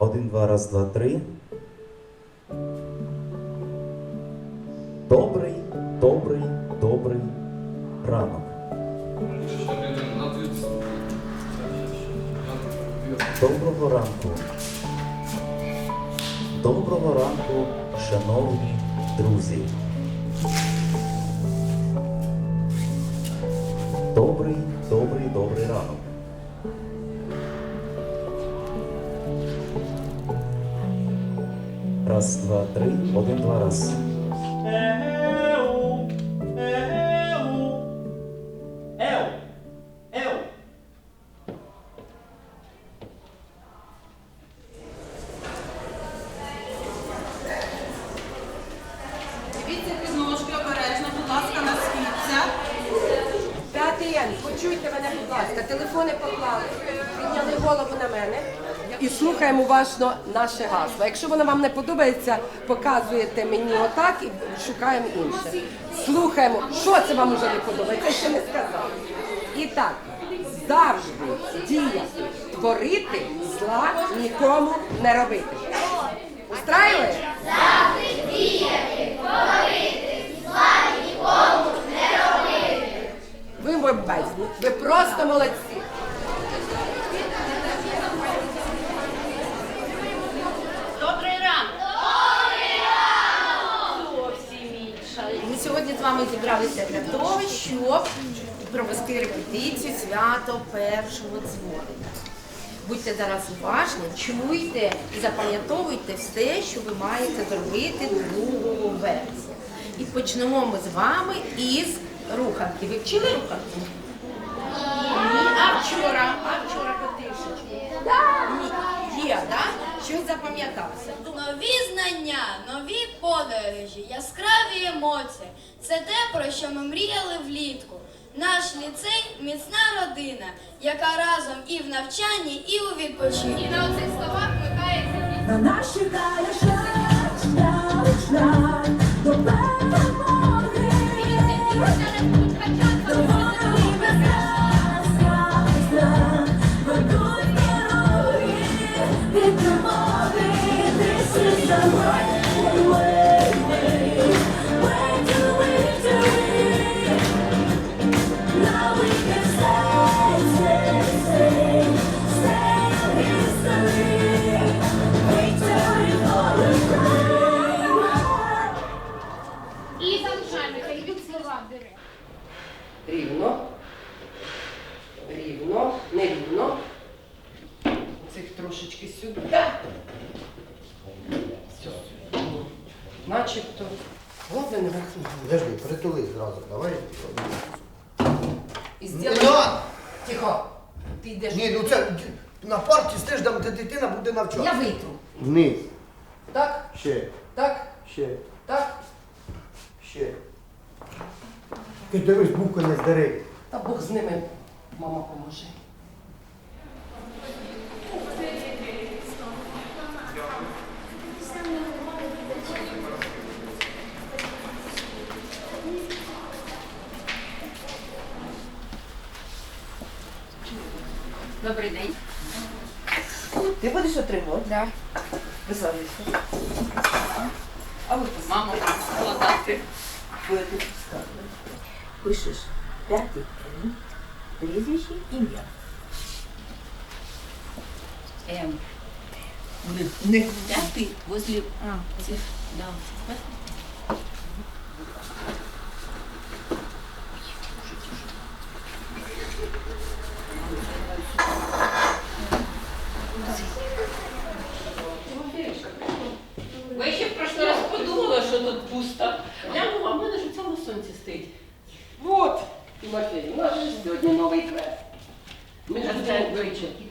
Один, два, раз, два, три. Добрий, добрий, добрий ранок. Доброго ранку. Доброго ранку, шановні друзі. Один, уважно наше гасло. Якщо воно вам не подобається, показуєте мені отак і шукаємо інше. Слухаємо, що це вам уже не подобається, ще не сказав. І так, завжди діяти, творити, зла нікому не робити. Устраює? Ви бомбезні, ви просто молодці. Добрий ранок! Добрий ранок! Зовсім інша. Ми сьогодні з вами зібралися для того, щоб провести свято першого дзвоника. Будьте зараз уважні, чуйте і запам'ятовуйте все, що ви маєте зробити другого вересня. І почнемо ми з вами із руханки. Ви вчили руханку? Ні. А вчора? А вчора потишечку? Ні. Є, так? Щось запам'ятався. Нові знання, нові подорожі, яскраві емоції. Це те, про що ми мріяли влітку. Наш ліцей міцна родина, яка разом і в навчанні, і у відпочинку. І на оцих словах вмикається На нас чекає шлях, шлях, шлях Ще, так, ще, так. ще. Ти дивись, букви не здери. Та Бог з ними. Мама поможе. Добрий день. Ти будеш отримувати? Да. Присаджуйся. А ви Мама складати. будете пускати. Пишеш п'ятий Н, прізвище, ім'я. М. Не. п'ятий возле... А, цих, да. Ви ще в прошлий раз подумали, що тут пусто. Глянула, а в мене ж у цьому сонці стоїть. Вот, Тимофій, у нас же сьогодні новий квест. Ми ж будемо вивчити.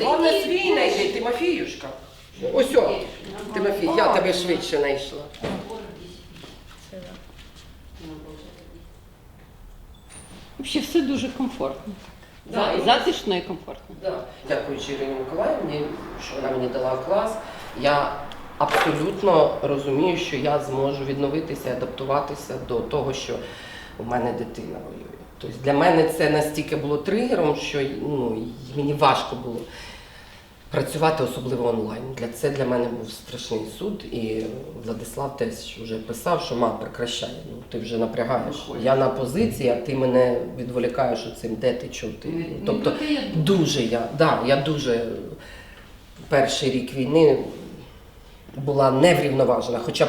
Головне свій знайди, Тимофіюшка. Ось о, Тимофій, я тебе швидше знайшла. Взагалі все дуже комфортно. Да, і- Затишно і комфортно. Да. Дякуючи Ірині Миколаївні, що вона мені дала клас. Я абсолютно розумію, що я зможу відновитися, адаптуватися до того, що в мене дитина воює. Тобто для мене це настільки було тригером, що ну, мені важко було працювати особливо онлайн. Для це для мене був страшний суд, і Владислав теж вже писав, що ма, прекращай, ну ти вже напрягаєш. Я на позиції, а ти мене відволікаєш цим, де ти чого ти. Не- Тобто не дуже я, да, я дуже перший рік війни була неврівноважена, хоча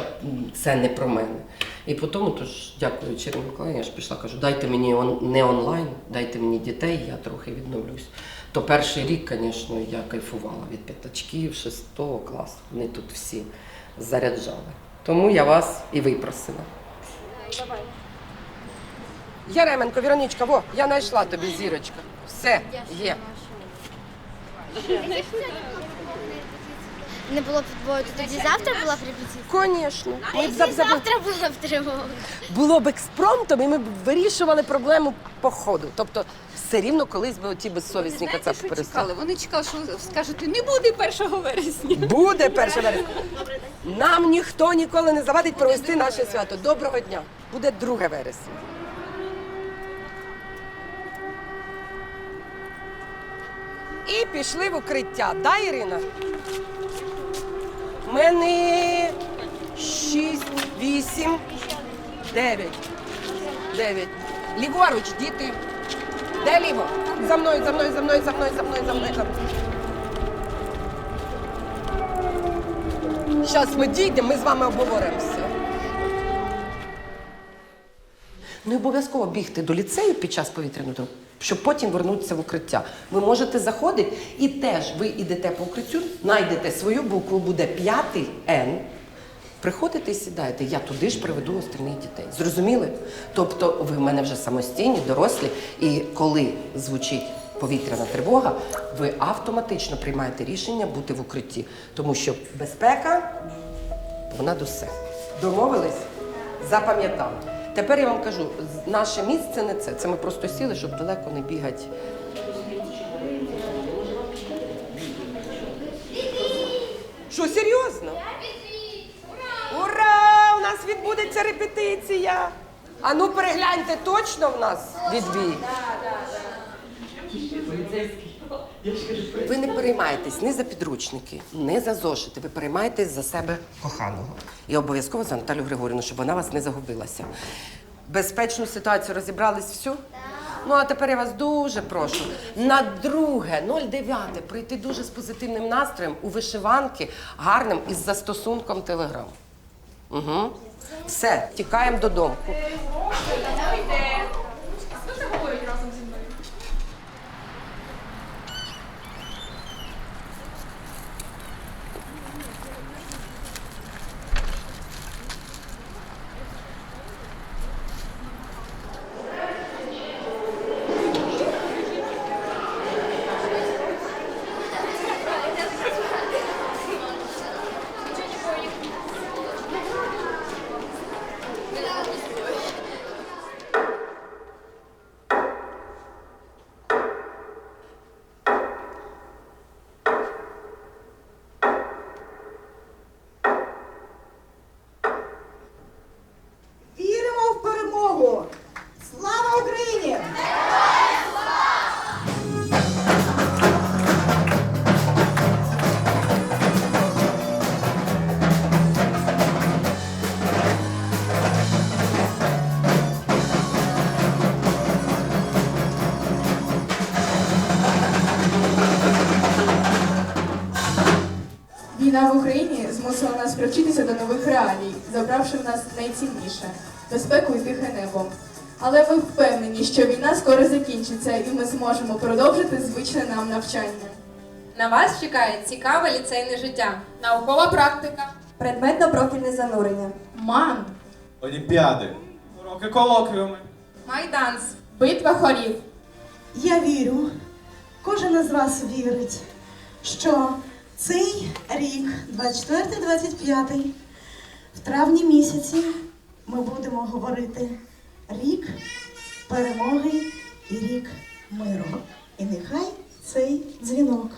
це не про мене. І по тому, тож, дякую Черні Миколаївні, я ж пішла, кажу, дайте мені он, не онлайн, дайте мені дітей, я трохи відновлюсь. То перший рік, звісно, я кайфувала від п'ятачків, шестого класу. Вони тут всі заряджали. Тому я вас і випросила. Давай. Яременко, Віронічка, во, я знайшла тобі зірочка. Все, є. Не було підбою, то тоді завтра була б репетиція? Звісно. А якщо завтра була б тривога? було б експромтом, і ми б вирішували проблему по ходу. Тобто, все рівно колись би ті безсовісні кацапи перестали. Вони чекали, що скажете, не буде 1 вересня. Буде перше вересня. Нам ніхто ніколи не завадить провести наше свято. Доброго дня. Буде 2 вересня. І пішли в укриття. Да, Ірина? Мене 6, 8, 9. 9. Ліворуч, діти. Де ліво? За мною, за мною, за мною, за мною, за мною, за мною, за мною. Зараз ми дійдемо, ми з вами обговоримо все. Не обов'язково бігти до ліцею під час повітряної тривоги, щоб потім вернутися в укриття. Ви можете заходити і теж ви йдете по укриттю, знайдете свою букву, буде п'ятий Н. Приходите і сідаєте, я туди ж приведу остальних дітей. Зрозуміли? Тобто ви в мене вже самостійні, дорослі, і коли звучить повітряна тривога, ви автоматично приймаєте рішення бути в укритті, тому що безпека понад усе. Домовились? Запам'ятали. Тепер я вам кажу, наше місце не це. Це ми просто сіли, щоб далеко не бігати. Що, серйозно? Ура! У нас відбудеться репетиція. А ну перегляньте, точно в нас відбій. Ви не переймаєтесь ні за підручники, ні за зошити. Ви переймаєтесь за себе коханого. І обов'язково за Наталю Григорівну, щоб вона вас не загубилася. Безпечну ситуацію розібрались всю? Ну, а тепер я вас дуже прошу на друге, 09 прийти дуже з позитивним настроєм у вишиванки, гарним із застосунком Телеграм. Угу. Все, тікаємо додому. Найцінніше безпеку і тихе небо. Але ми впевнені, що війна скоро закінчиться, і ми зможемо продовжити звичне нам навчання. На вас чекає цікаве ліцейне життя, наукова практика, Предметно-профільне занурення. Ман, Олімпіади. Уроки колоквіуми. майданс, битва хорів. Я вірю, кожен із вас вірить, що цей рік, 24-25, в травні місяці, ми будемо говорити рік перемоги і рік миру. І нехай цей дзвінок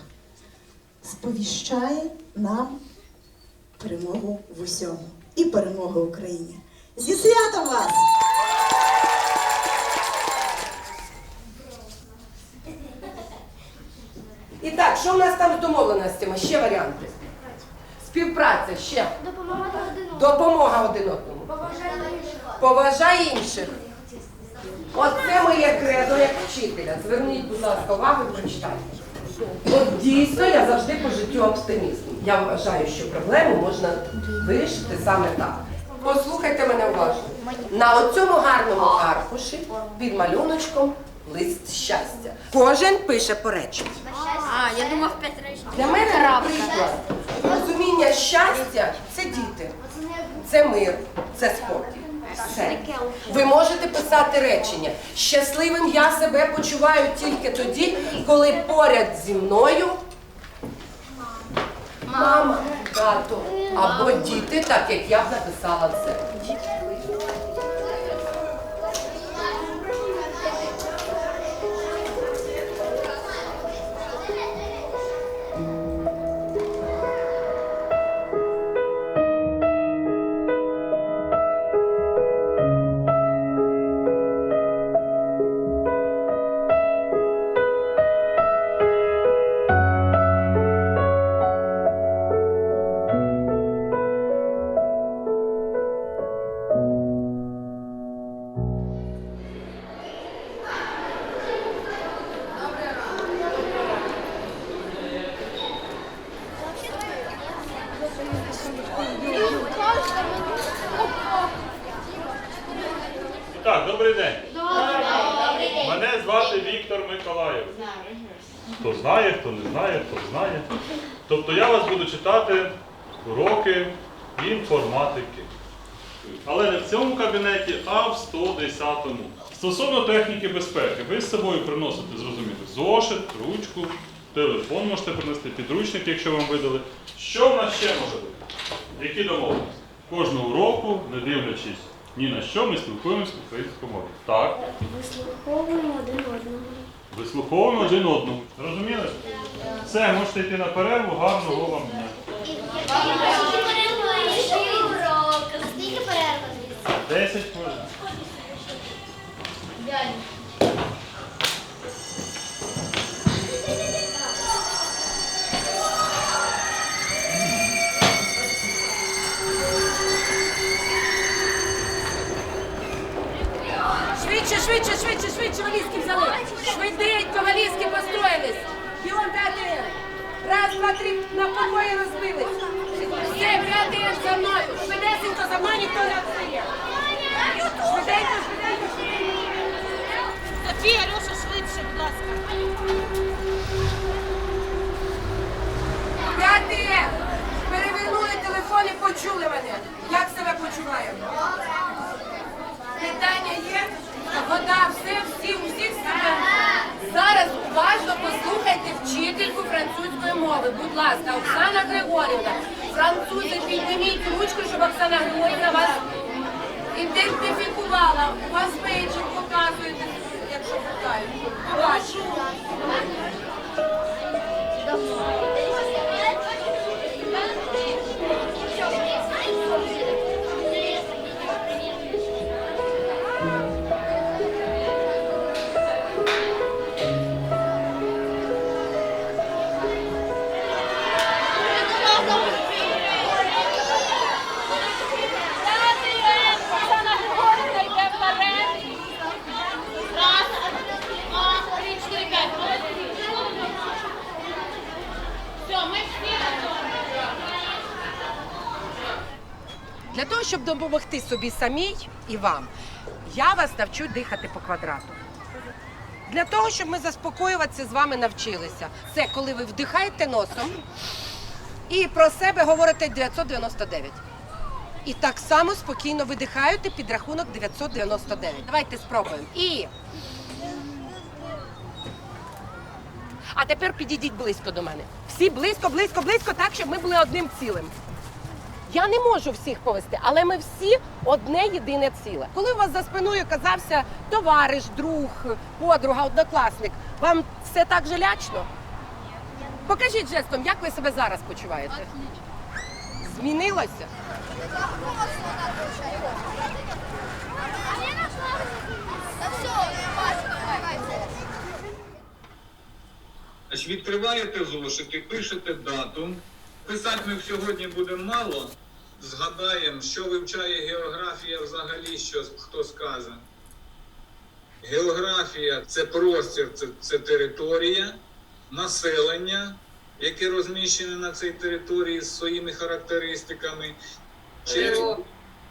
сповіщає нам перемогу в усьому і перемогу Україні. Зі святом вас! І так, що в нас там з домовленостями? Ще варіанти. Співпраця ще. Допомагати один Допомога один одному. Поважай інших. Оце моє кредо як вчителя. Зверніть, будь ласка, увагу і прочитайте. От дійсно я завжди по життю оптимізм. Я вважаю, що проблему можна вирішити саме так. Послухайте мене уважно. На оцьому гарному аркуші під малюночком лист щастя. Кожен пише по реченню. А, я думав п'ять речень. Для мене, наприклад, розуміння щастя це діти, це мир, це спокій. Все. Ви можете писати речення. Щасливим я себе почуваю тільки тоді, коли поряд зі мною мама, тато або діти, так як я б написала це. 110-му. Стосовно техніки безпеки, ви з собою приносите, зрозуміти, зошит, ручку, телефон можете принести, підручник, якщо вам видали. Що в нас ще може бути? Які домовленості? Кожного уроку, не дивлячись ні на що, ми спілкуємося українською мовою. Так, Вислуховуємо один одного. вислуховуємо один одному. Зрозуміли? Все, можете йти на перерву, гарного вам дня. Скільки перерва? 10 хвилин. Швидше, швидше, швидше, швидше валізки взяли. Швиденько валізки построїлись. Бігом п'ятий. Раз, два, три, на подвоє розбились. Все, п'ятий за мною. Швидесенько за мною ніхто не відстає. Швиденько, швиденько. Софія, Льоша, швидше, будь ласка. П'ятий. Перевернули телефон і почули мене. Як себе почуваємо? Питання є? Вода, все, всі, усіх себе. Зараз уважно послухайте вчительку французької мови. Будь ласка, Оксана Григорівна. Французи, підніміть ручку, щоб Оксана Григорівна вас ідентифікувала. У вас бейджик показуєте, якщо щоб допомогти собі самій і вам, я вас навчу дихати по квадрату. Для того, щоб ми заспокоюватися з вами навчилися. Це коли ви вдихаєте носом і про себе говорите 999. І так само спокійно видихаєте під рахунок 999. Давайте спробуємо. І. А тепер підійдіть близько до мене. Всі близько, близько, близько, так, щоб ми були одним цілим. Я не можу всіх повести, але ми всі одне єдине ціле. Коли у вас за спиною оказався товариш, друг, подруга, однокласник, вам все так же лячно? Покажіть жестом, як ви себе зараз почуваєте? Змінилося? Відкриваєте зошити, пишете дату. Писати ми сьогодні будемо мало. Згадаємо, що вивчає географія взагалі, що хто скаже. Географія це простір, це, це територія, населення, яке розміщене на цій території з своїми характеристиками. Через,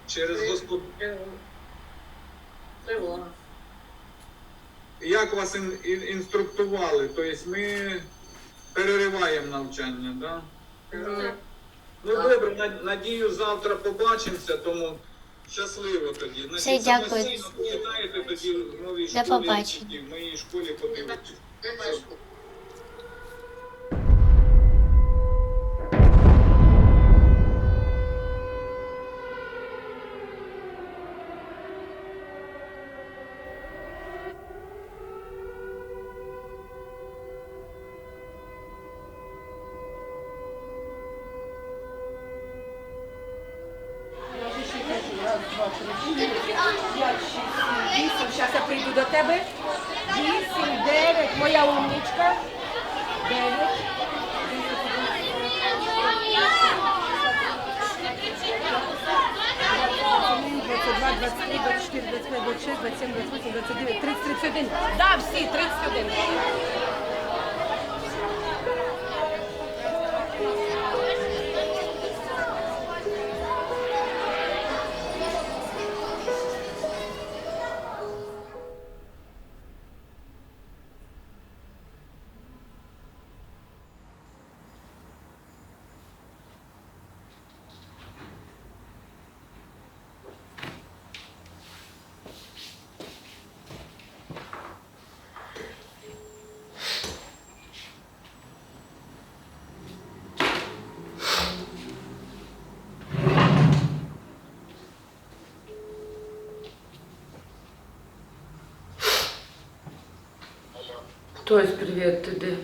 через господ... Як вас ін, ін- інструктували? Тобто ми перериваємо навчання, так? Да? Ну добре, на- надію, завтра побачимося, тому щасливо тоді. Значить, Все, дякую. самостійно тоді в новій До школі. побачення. В моїй школі подивитесь. Тось, привіт, ти де?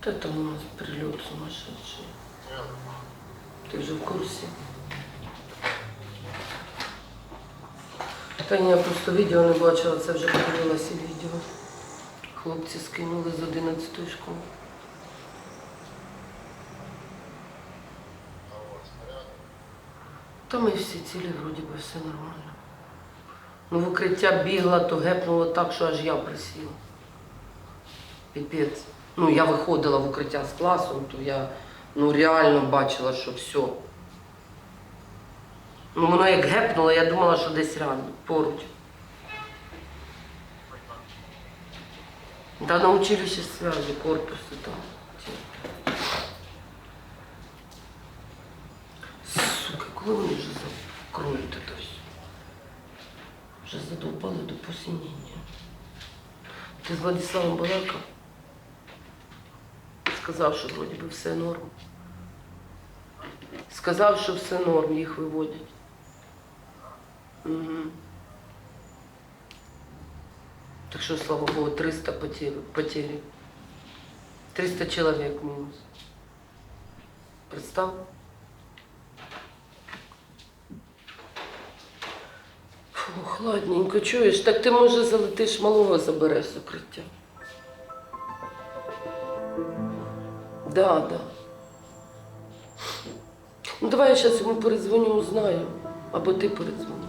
Та там у нас прильот сумасшедший. Ти вже в курсі? Та ні, я просто відео не бачила, це вже подивилася відео. Хлопці скинули з 11 школи. Та ми всі цілі, вроді би, все нормально. Ну, в укриття бігла, то гепнуло так, що аж я присіла. Піпець. Ну, я виходила в укриття з класом, то я ну, реально бачила, що все. Ну, воно як гепнуло, я думала, що десь рядом, поруч. Та на училище связи, корпуси там. ті. Сука, коли вони вже закроють це? Вже задовбали до посиніння. Ти з Владиславом балакав? Сказав, що вроді би все норм. Сказав, що все норм, їх виводять. Угу. Так що, слава Богу, 300 потери. потери. 300 чоловік мінус. Представ? Фу, хладненько, чуєш? Так ти може залетиш малого забереш укриття. Да, да. Ну давай я зараз йому передзвоню, узнаю. Або ти передзвони.